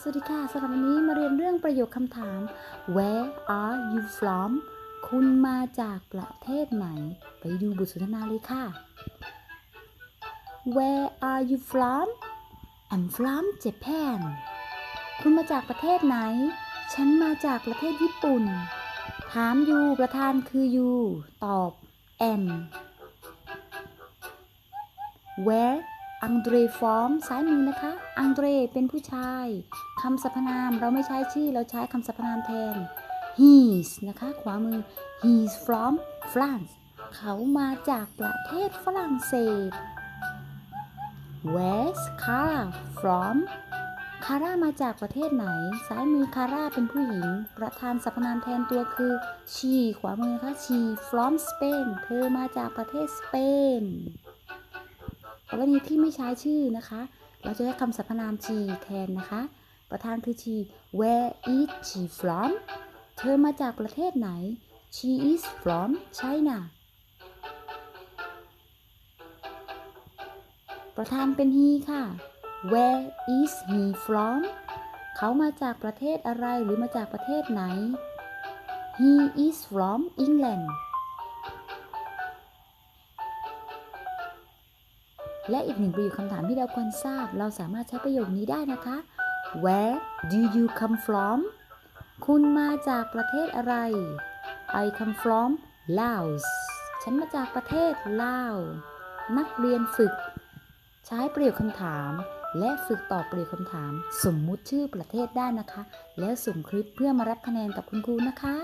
สวัสดีค่ะสำหรับวันนี้มาเรียนเรื่องประโยคคำถาม Where are you from คุณมาจากประเทศไหน ไปดูบทสนทนาเลยค่ะ Where are you from I'm from Japan คุณมาจากประเทศไหน ฉันมาจากประเทศญี่ปุ่น ถามยูประธานคือยูตอบ am Where อังเดรฟอร์มซ้ายมือนะคะ อังเดรเป็นผู้ชาย คำสรรพนามเราไม่ใช้ชื่อเราใช้คำสรรพนามแทน he's นะคะ ขวามือ he's from France เขามาจากประเทศฝรั่งเศส Where's Kara from คาร่ามาจากประเทศไหน ซ้ายมือคาร่าเป็นผู้หญิง ประธานสรรพนามแทนตัวคือ she ขวามือนะคะ she from Spain เธอมาจากประเทศสเปน กรณีที่ไม่ใช้ชื่อนะคะ เราจะใช้คำสรรพนาม she แทนนะคะ ประธานคือ she where is she from เธอมาจากประเทศไหน she is from China ประธานเป็น he ค่ะ where is he from เขามาจากประเทศอะไรหรือมาจากประเทศไหน he is from England และอีกหนึ่งประโยคคำถามที่เราควรทราบ เราสามารถใช้ประโยคนี้ได้นะคะ Where do you come from คุณมาจากประเทศอะไร I come from Laos ฉันมาจากประเทศลาว นักเรียนฝึก ใช้ประโยคคำถาม และฝึกตอบประโยคคำถาม สมมุติชื่อประเทศได้นะคะ แล้วส่งคลิปเพื่อมารับคะแนนกับคุณครูนะคะ